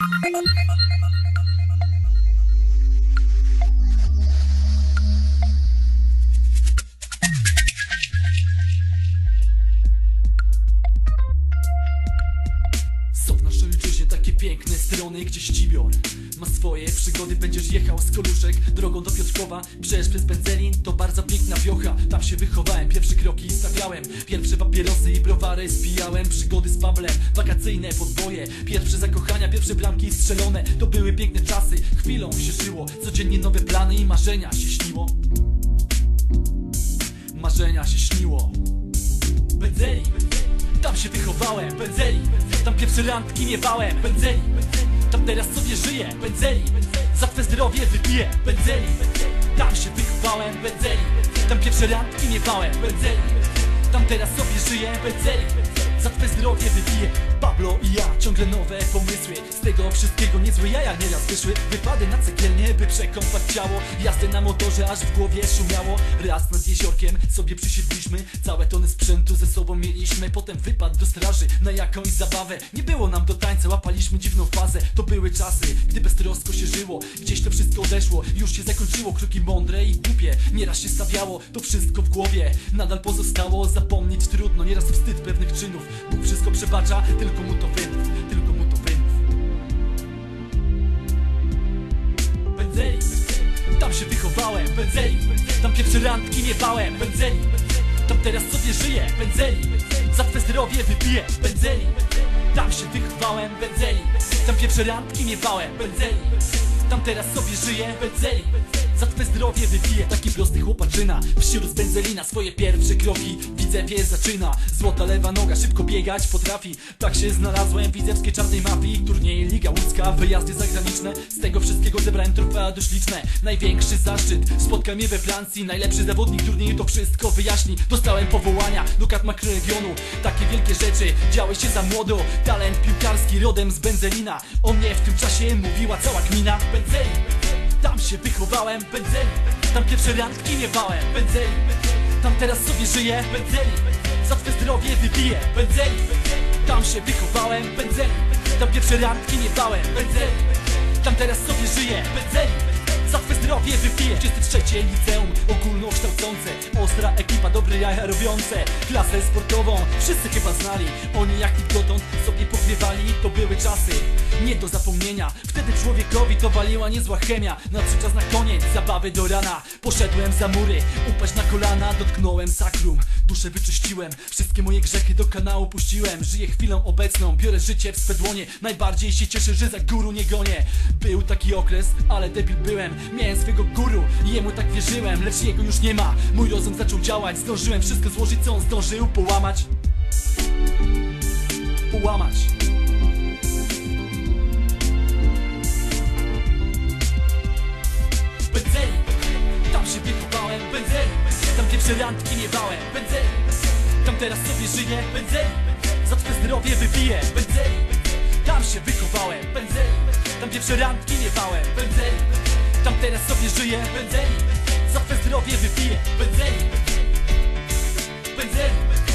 Thank you. Strony, gdzie ścibior ma swoje przygody. Będziesz jechał z Koluszek drogą do Piotrkowa, przejdziesz przez Pędzelin, to bardzo piękna wiocha. Tam się wychowałem, pierwsze kroki stawiałem, pierwsze papierosy i browary spijałem. Przygody z Pawlem, wakacyjne podboje, pierwsze zakochania, pierwsze bramki strzelone. To były piękne czasy, chwilą się żyło, codziennie nowe plany i marzenia się śniło. Marzenia się śniło. Tam się wychowałem, pędzeli. Tam pierwsze randki miewałem, pędzeli. Tam teraz sobie żyję, pędzeli. Za twe zdrowie wypiję, pędzeli. Tam się wychowałem, pędzeli. Tam pierwsze randki miewałem, pędzeli. Tam teraz sobie żyję, pędzeli. Za twe zdrowie wypiję. Pablo i ja, ciągle nowe pomysły. Z tego wszystkiego niezłe jaja nieraz wyszły. Wypady na cegielnie, by przekąpać ciało. Jazdy na motorze, aż w głowie szumiało. Raz nad jeziorkiem sobie przysiedliśmy. Całe tony sprzętu ze sobą mieliśmy Potem wypad do straży na jakąś zabawę. Nie było nam do tańca, łapaliśmy dziwną fazę. To były czasy, gdy beztrosko się żyło. Gdzieś to wszystko odeszło, już się zakończyło. Kroki mądre i głupie, nieraz się stawiało To wszystko w głowie, nadal pozostało Zapomnieć trudno, nieraz wstyd pewnych czynów. Bóg wszystko przebacza, tylko mu to wymów Tylko mu to wymów Pędzeli, tam się wychowałem, pędzeli Tam pierwsze randki miewałem, pędzeli Tam teraz sobie żyję, pędzeli. Za twe zdrowie wypiję, pędzeli. Tam się wychowałem, pędzeli. Tam pierwsze randki miewałem, pędzeli. Tam teraz sobie żyję, pędzeli Za twe zdrowie wypiję Taki prosty chłopaczyna. Wśród benzelina swoje pierwsze kroki. Widzę wie zaczyna. Złota lewa noga szybko biegać potrafi. Tak się znalazłem w widzewskiej czarnej mafii Turnieje Liga Łódzka, wyjazdy zagraniczne. Z tego wszystkiego zebrałem trofea dość liczne. Największy zaszczyt Spotka mnie we Francji. Najlepszy zawodnik turnieju to wszystko wyjaśni. Dostałem powołania do kat makroregionu Takie wielkie rzeczy działy się za młodo. Talent piłkarski rodem z Benzelina. O mnie w tym czasie mówiła cała gmina. Benzeli tam się wychowałem, pędzeli. Tam pierwsze randki miewałem, pędzeli. Tam teraz sobie żyję, pędzeli. Za twe zdrowie wypiję, pędzeli. Tam się wychowałem, pędzeli. Tam pierwsze randki miewałem, pędzeli. Tam teraz sobie żyję, pędzeli zdrowie wypiję 33 liceum ogólnokształcące. Ostra ekipa, dobre jaja robiące. Klasę sportową, wszyscy chyba znali. Oni jak nikt dotąd sobie pochwiewali To były czasy nie do zapomnienia. Wtedy człowiekowi to waliła niezła chemia. Nadszedł czas na koniec, zabawy do rana. Poszedłem za mury, upaść na kolana. Dotknąłem sakrum, duszę wyczyściłem. Wszystkie moje grzechy do kanału puściłem. Żyję chwilą obecną, biorę życie w swe dłonie. Najbardziej się cieszę, że za guru nie gonię. Był taki okres, ale debil byłem. Miałem swego guru i jemu tak wierzyłem Lecz jego już nie ma, mój rozum zaczął działać Zdążyłem wszystko złożyć, co on zdążył połamać. Połamać. Pędzeli, tam się wychowałem, pędzeli. Tam pierwsze randki miewałem, pędzeli. Tam teraz sobie żyję, pędzeli. Za twe zdrowie wypiję, pędzeli. Tam się wychowałem, pędzeli. Tam pierwsze randki miewałem, pędzeli Tam teraz sobie żyję, pędzeli Za twe zdrowie wypiję, pędzeli Pędzeli